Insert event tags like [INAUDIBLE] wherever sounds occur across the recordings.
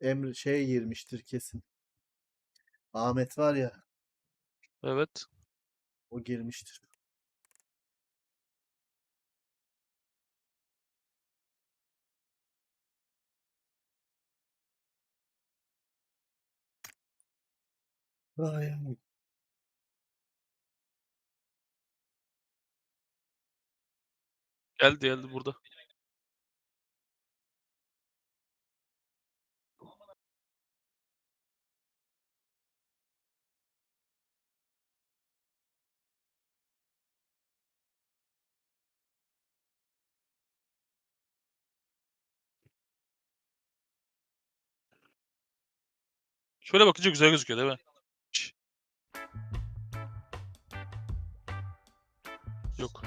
Emre şeye girmiştir kesin. Ahmet var ya Evet. o girmiştir. Ay, ay. Geldi geldi burada. Şöyle bakınca güzel gözüküyor değil mi? Yok.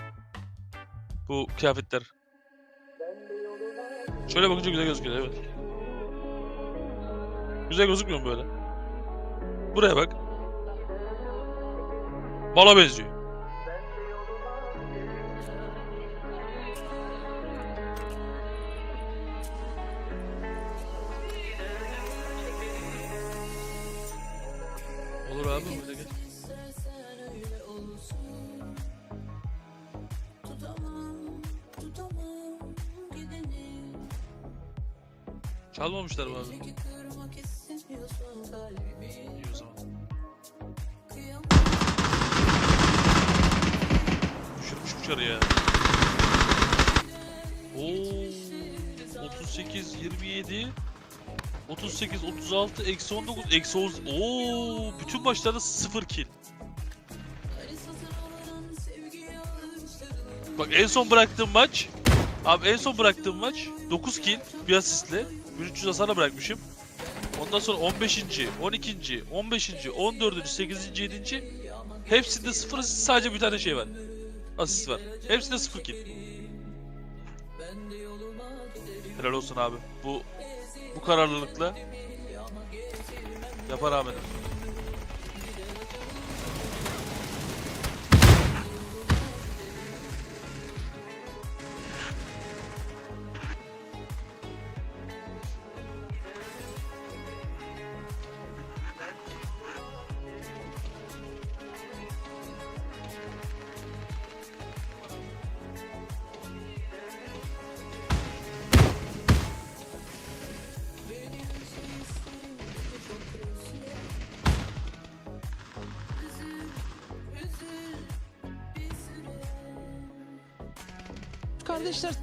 Bu kıyafetler. Şöyle bakınca güzel gözüküyor evet. Güzel gözükmüyor mu böyle? Buraya bak. Mala benziyor. 38, 36, eksi 19, eksi 10. Oo, bütün maçlarda 0 kill. Bak en son bıraktığım maç, abi en son bıraktığım maç 9 kill, bir asistle, 1300 hasarla bırakmışım. Ondan sonra 15. 12. 15. 14. 8. 7. Hepsinde 0 asist sadece bir tane şey var. Asist var. Hepsinde 0 kill. Helal olsun abi. Bu bu kararlılıkla yapar arkadaşlar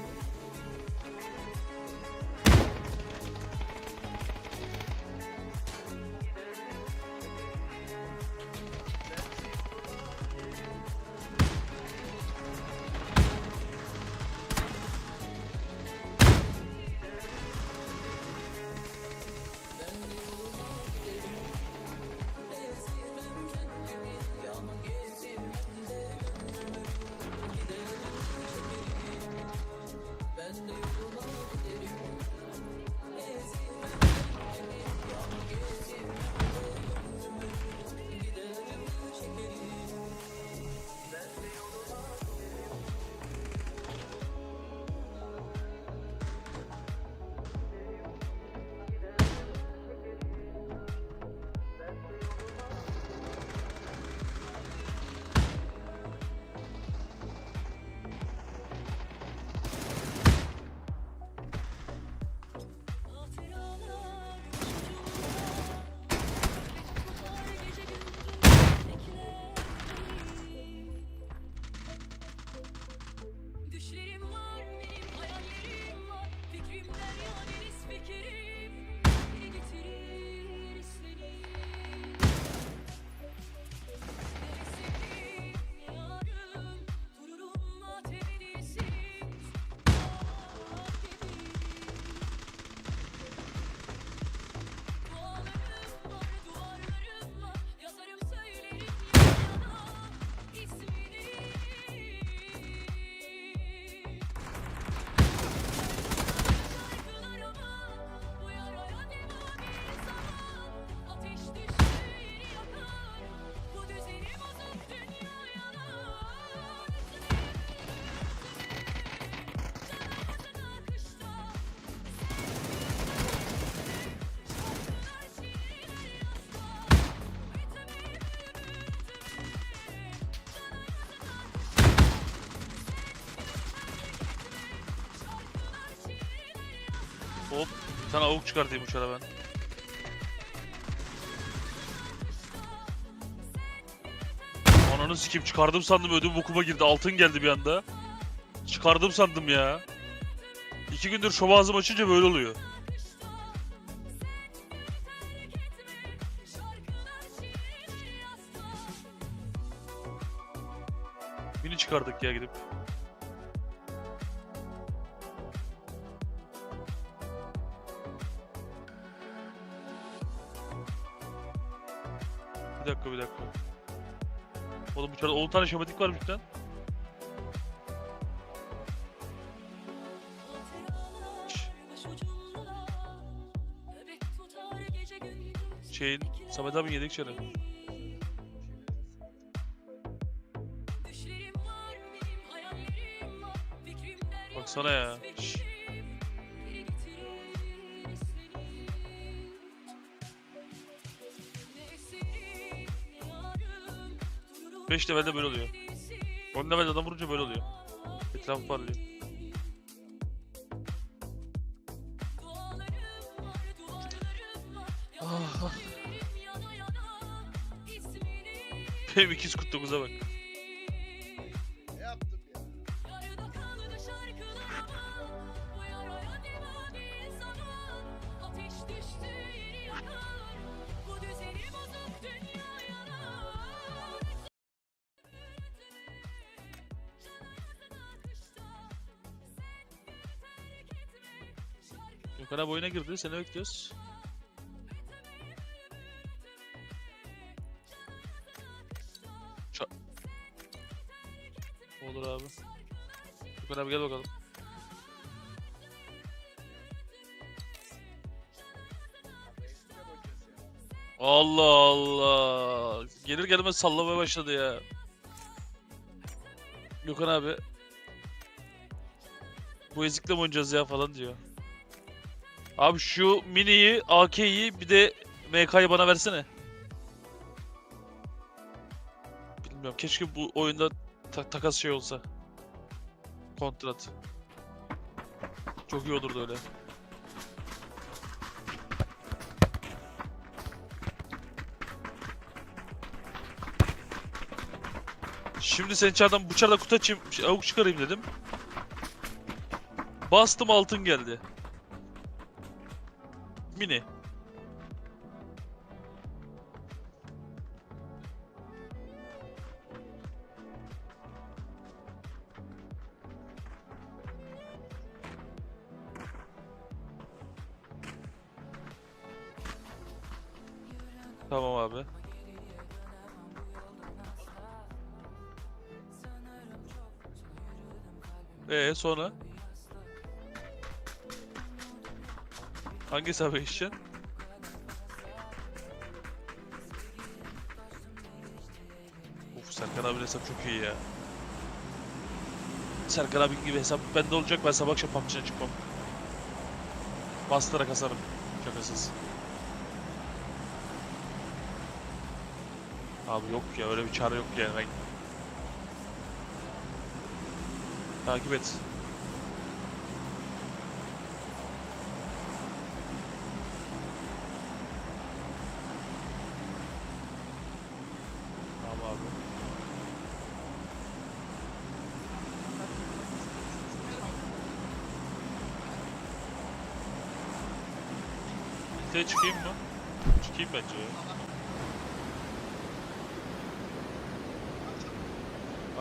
Avuk çıkartayım uçara ben. Ananı sikeyim çıkardım sandım ödüm bokuma girdi. Altın geldi bir anda. Çıkardım sandım ya. İki gündür şov ağzım açınca böyle oluyor. Bini çıkardık ya gidip. Tane şematik varmış lan. Şeyin Samet abi yedek çarı. Baksana ya. Şş. Beş levelde böyle oluyor. 10 levelde adam vurunca böyle oluyor. Etrafı parlıyor. Ah. [LAUGHS] Benim 249'a bak. Girdi. Seni bekliyoruz. Ça Olur abi. Gökhan abi gel bakalım. Allah Allah. Gelir gelmez sallamaya başladı ya. Gökhan abi. Bu ezikle mi oynayacağız ya falan diyor. Abi şu miniyi, AK'yi bir de MK'yı bana versene. Bilmiyorum. Keşke bu oyunda ta- takas şey olsa. Kontrat. Çok iyi olurdu öyle. Şimdi senin çardan bıçakla kutu açayım, şey, avuk çıkarayım dedim. Bastım altın geldi. Mini. Tamam abi. Ee sonra? Hangi hesaba geçeceksin? Of Serkan abinin hesap çok iyi ya. Serkan abi gibi hesap bende olacak ben sabah akşam PUBG'ye çıkmam. Master'a kasarım. Şakasız. Abi yok ya öyle bir çare yok yani. Takip et. Tamam abi. Birlikte çıkayım mı? Çıkayım bence ya.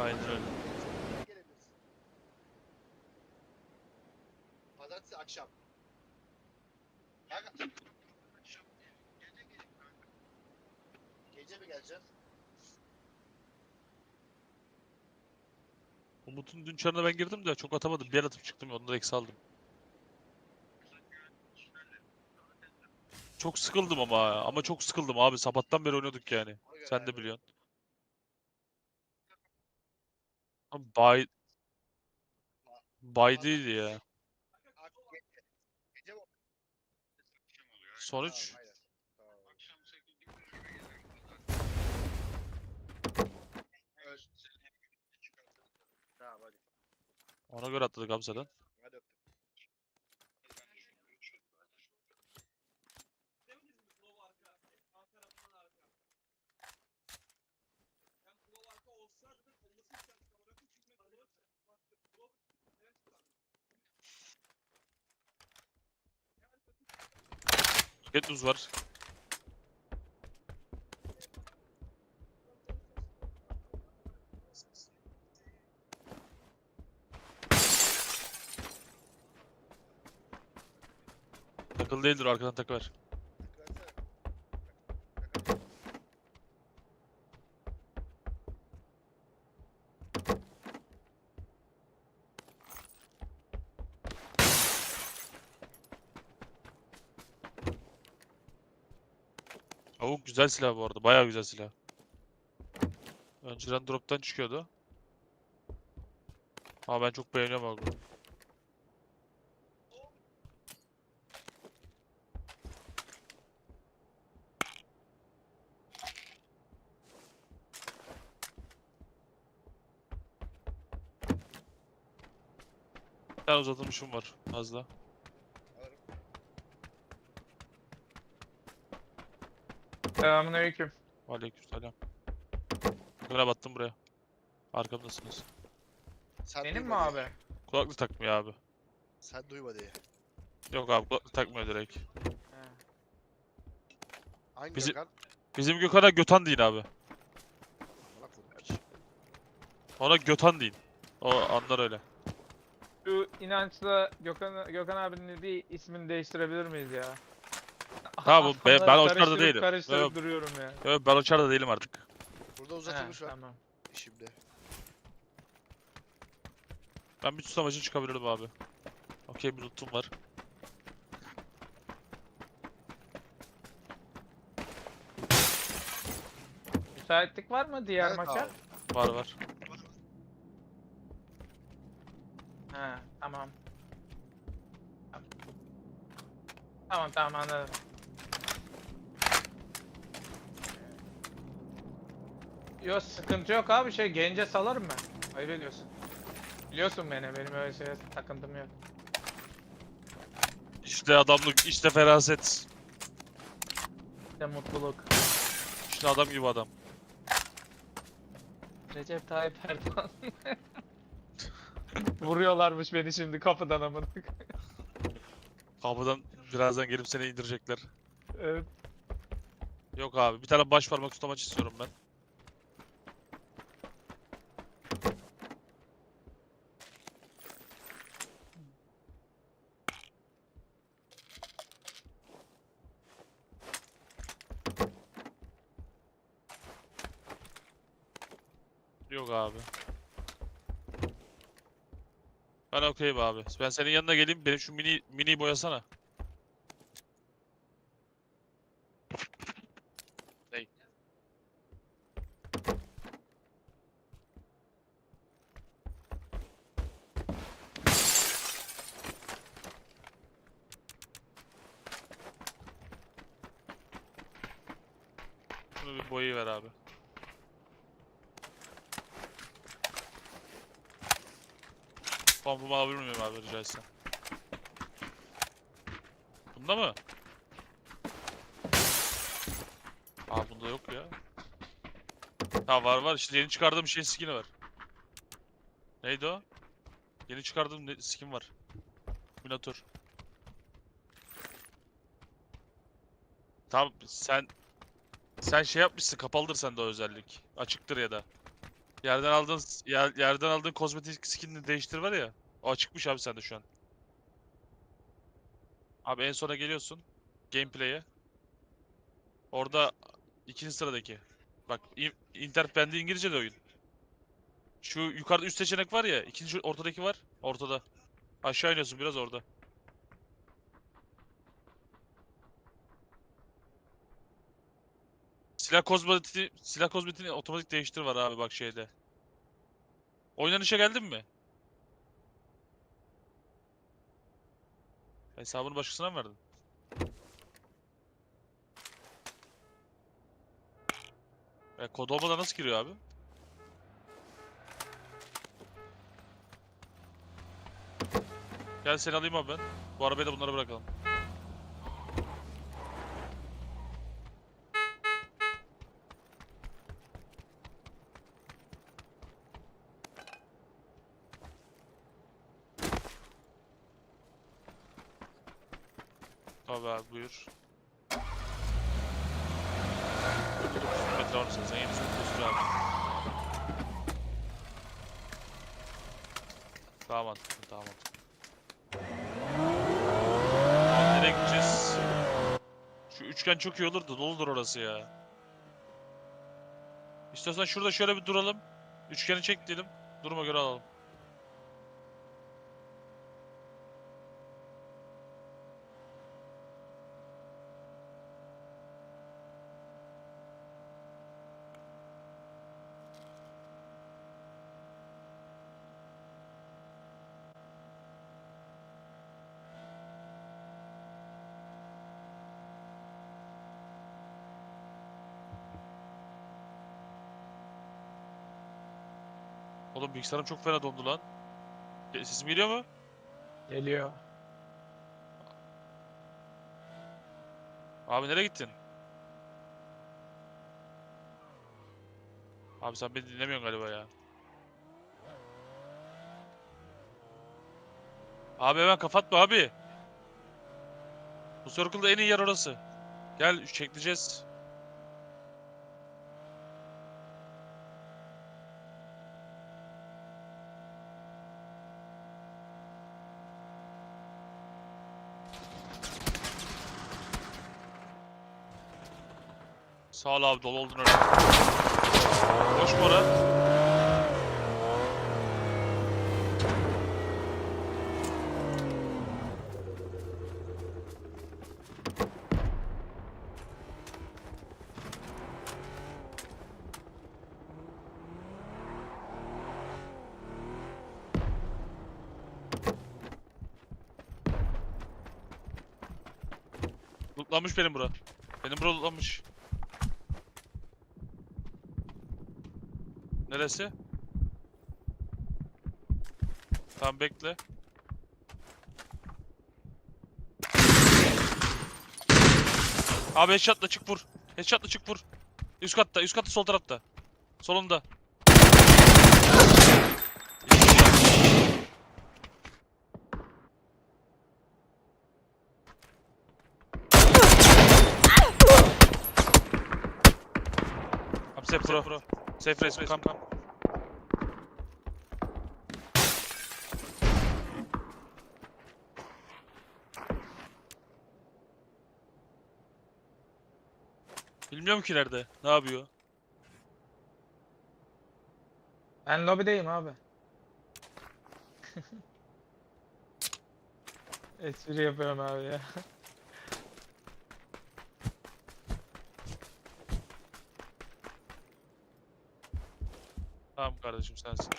Aynen öyle. Pazartesi akşam. Gece mi geleceğiz? Umut'un dün çarına ben girdim de çok atamadım. Bir yer atıp çıktım ondan eksi aldım. Çok sıkıldım ama ama çok sıkıldım abi. Sabahtan beri oynuyorduk yani. Sen de biliyorsun. Bay Bay değil ya. Sonuç ona göre atladık abi zaten. Roket buz var. Takıl değildir arkadan takı ver. Avuk güzel silah bu arada. Bayağı güzel silah. Önceden drop'tan çıkıyordu. Ama ben çok beğeniyorum Avuk'u. Bir tane uzatılmışım var fazla. Selamünaleyküm. Aleykümselam. Buna battım buraya. Arkamdasınız. Sen Benim mi duyma abi? Kulaklık takmıyor abi. Sen duyma diye. Yok abi kulaklık takmıyor direkt. Hangi Bizi- Gökhan? Bizim Gökhan'a Götan deyin abi. Bana. Ona Götan deyin. O anlar öyle. Şu inançla Gökhan, Gökhan abinin bir ismini değiştirebilir miyiz ya? Tamam, bu- ben- ben çarda karıştırıp değilim. Karıştırıp Yok. duruyorum ya. Yo, ben o çarda değilim artık. Burada He, uzatılmış var. tamam. Şimdi. Ben bir tutamacı çıkabilirdim abi. Okey bir lootum var. Müsaitlik var mı diğer Evet maça? abi. Var var. He, tamam. Tamam tamam anladım. Yok sıkıntı yok abi şey gence salarım ben. Hayır ediyorsun. Biliyorsun beni benim öyle şeye takıntım yok. İşte adamlık, işte feraset. İşte mutluluk. İşte adam gibi adam. Recep Tayyip Erdoğan. [LAUGHS] Vuruyorlarmış beni şimdi kapıdan amına. Kapıdan birazdan gelip seni indirecekler. evet. Yok abi bir tane baş parmak tutamaç istiyorum ben. Yok abi. Ben okeyim abi. Ben senin yanına geleyim. Benim şu mini mini boyasana. Ney? Şunu bir boyayı ver abi. Pompumu alabilir miyim abi rica? Bunda mı? Aa bunda yok ya. Ha var var işte yeni çıkardığım şeyin skin'i var. Neydi o? Yeni çıkardığım skin var. Minator. Tamam sen sen şey yapmışsın kapalıdır sende o özellik. Açıktır ya da. Yerden aldığın yer- yerden aldığın kozmetik skinini değiştir var ya. Açıkmış abi sende şu an. Abi en sona geliyorsun. Gameplay'e. Orada ikinci sıradaki. Bak in- internet bende İngilizce de oyun. Şu yukarıda üst seçenek var ya. ikinci ortadaki var. Ortada. Aşağı iniyorsun biraz orada. Silah kozmetiği, silah kozmetiğini otomatik değiştir var abi bak şeyde. Oynanışa geldin mi? Hesabını başkasına mı verdin? E, kod olmadan nasıl giriyor abi? Gel seni alayım abi ben. Bu arabayı da bunlara bırakalım. buyur. metre almışsın. Sen yenisini kusur abi. Daha mantıklı, daha mantıklı. Tamam, nereye gideceğiz? Şu üçgen çok iyi olurdu. Doludur orası ya. İstiyorsan şurada şöyle bir duralım. Üçgeni çek diyelim. Duruma göre alalım. Oğlum bilgisayarım çok fena dondu lan. Sesim geliyor mu? Geliyor. Abi nereye gittin? Abi sen beni dinlemiyorsun galiba ya. Abi hemen kapatma abi. Bu circle'da en iyi yer orası. Gel çekleyeceğiz. Sağ ol abi dolu oldun öyle. Boş mu? Lootlanmış benim bura. Benim bura lootlanmış. Neresi? Tamam bekle. Abi headshot'la çık vur. Headshot'la çık vur. Üst katta, üst katta sol tarafta. Solunda. Kişi. Abi safe pro. Safe race, kam kam. Bilmiyorum ki nerede. Ne yapıyor? Ben lobideyim abi. [LAUGHS] Espri yapıyorum abi ya. Tamam kardeşim sensin.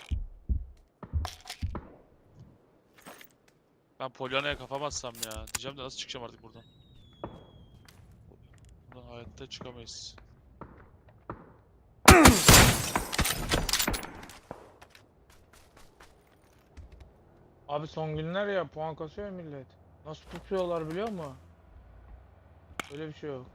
Ben Polyana'ya kafam atsam ya. Diyeceğim de nasıl çıkacağım artık buradan. Buradan hayatta çıkamayız. Abi son günler ya puan kasıyor millet. Nasıl tutuyorlar biliyor musun? Öyle bir şey yok.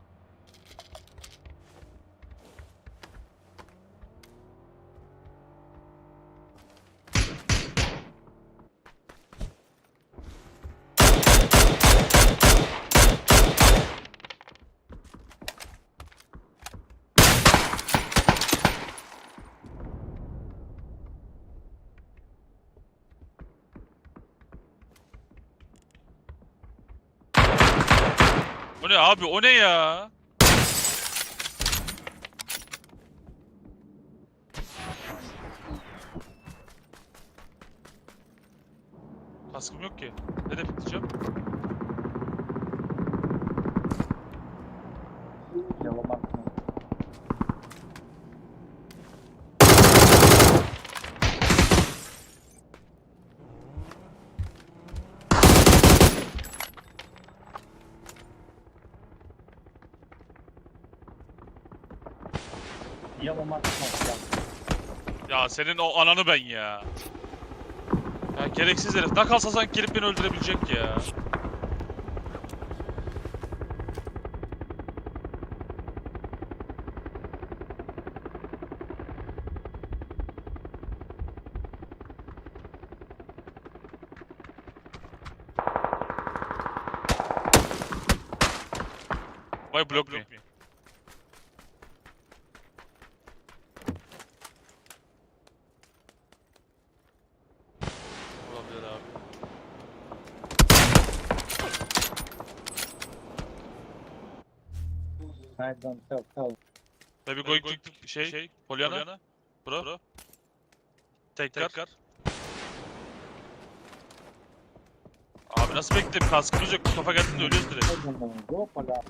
Abi o ne ya? Kaskım yok ki. Ne demek diyeceğim? Ya senin o ananı ben ya. Ya gereksiz herif. Ne kalsa sanki gelip beni öldürebilecek ya. Why block me? Olabilir abi. Pardon, çok çok. Tabii going to şey, şey Polyana. Bro. Bro. Tekrar. Abi nasıl bekleyeyim? Kaskımız yok. Kafa geldiğinde ölüyoruz direkt. Yok hala.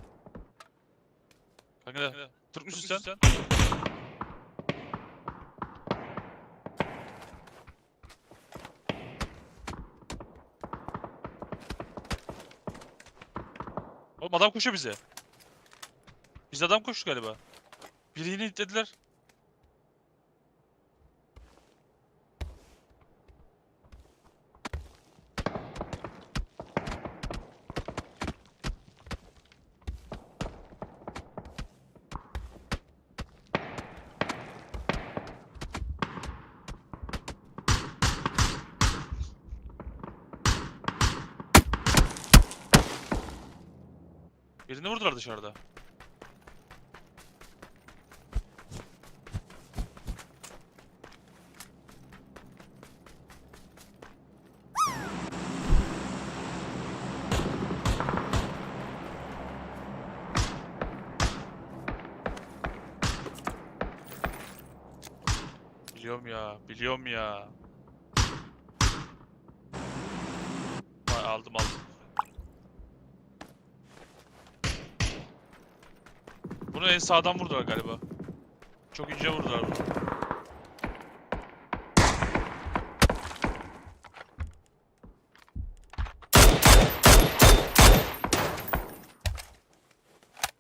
Kanka ne? Türk müsün sen? Oğlum adam koşuyor bize. Biz adam koştu galiba. Biri yine itlediler. Birini vurdular dışarıda. Biliyorum ya, biliyorum ya. Vay, aldım aldım. Bunu en sağdan vurdular galiba. Çok ince vurdular bunu.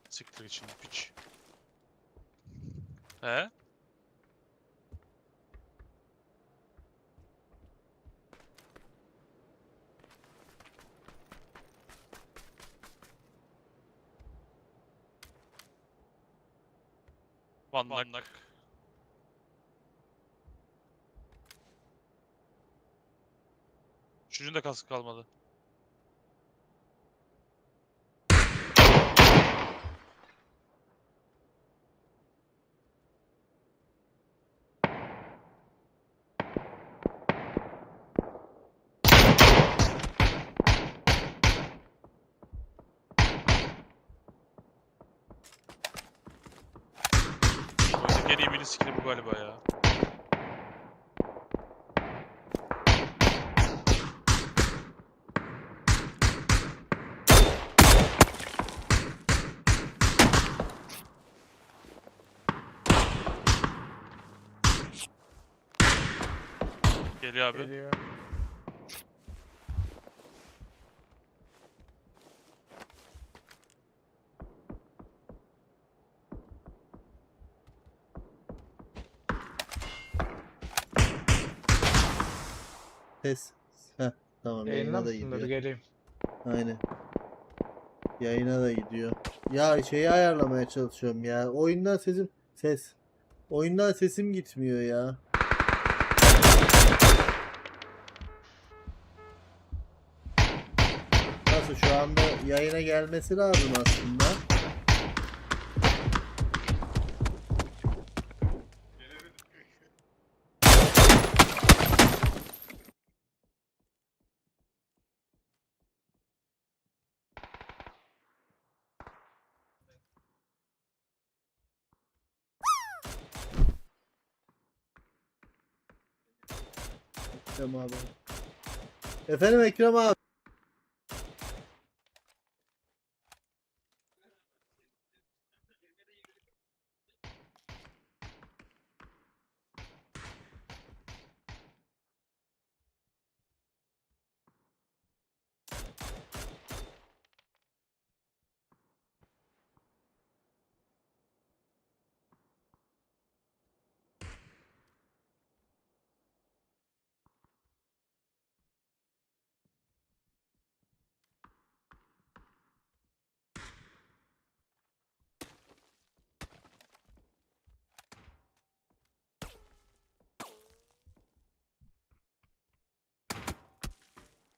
Siktir için piç. He? Vannak. Üçüncünün de kaskı kalmadı. Oyundaki en iyi mini skill'i bu galiba ya. Geliyor abi. Geliyor. Ses. Heh tamam yayına da Yayınlamışsındır gidiyor. geleyim. Aynen. Yayına da gidiyor. Ya şeyi ayarlamaya çalışıyorum ya. Oyundan sesim ses. Oyundan sesim gitmiyor ya. Nasıl şu anda yayına gelmesi lazım aslında. Ekrem abi. Efendim Ekrem abi.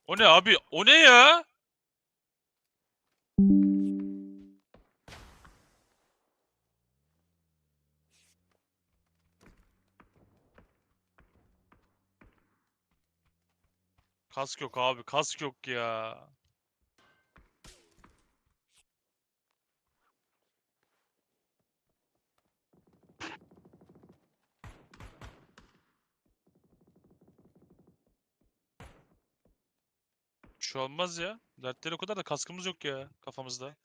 O ne abi? O ne ya? Kask yok abi. Kask yok ya. Şey olmaz ya. Dertleri o kadar da kaskımız yok ya kafamızda.